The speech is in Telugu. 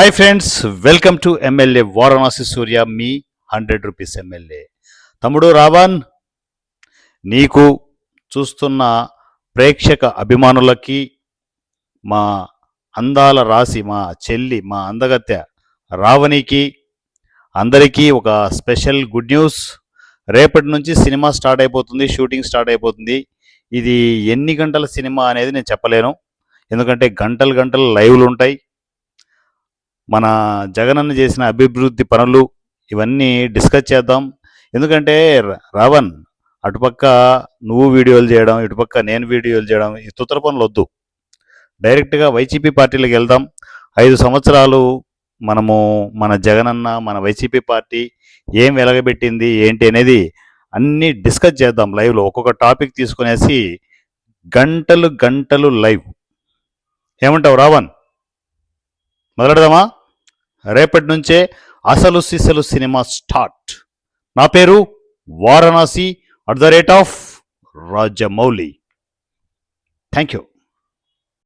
Hi friends welcome to MLA Varanasi Surya me hundred rupees MLA తమ్ముడు రావణ్ నీకు చూస్తున్న ప్రేక్షక అభిమానులకి మా అందాల రాశి మా చెల్లి మా అందగత్య రావణికి అందరికీ ఒక స్పెషల్ గుడ్ న్యూస్ రేపటి నుంచి సినిమా స్టార్ట్ అయిపోతుంది షూటింగ్ స్టార్ట్ అయిపోతుంది. ఇది ఎన్ని గంటల సినిమా అనేది నేను చెప్పలేను. ఎందుకంటే గంటలు గంటలు లైవ్లు ఉంటాయి. మన జగనన్న చేసిన అభివృద్ధి పనులు ఇవన్నీ డిస్కస్ చేద్దాం. ఎందుకంటే రావణ్ అటుపక్క నువ్వు వీడియోలు చేయడం ఇటుపక్క నేను వీడియోలు చేయడం ఈ తుత్తర పనులు వద్దు. డైరెక్ట్గా వైసీపీ పార్టీలకు వెళ్దాం. ఐదు సంవత్సరాలు మనము మన జగనన్న మన వైసీపీ పార్టీ ఏం వెలగబెట్టింది ఏంటి అనేది అన్నీ డిస్కస్ చేద్దాం లైవ్లో. ఒక్కొక్క టాపిక్ తీసుకునేసి గంటలు గంటలు లైవ్. ఏమంటావు రావణ్? మొదలెడదామా? రేపటి నుంచే అసలు సిసలు సినిమా స్టార్ట్. నా పేరు Varanasi at the rate of Rajamouli. Thank you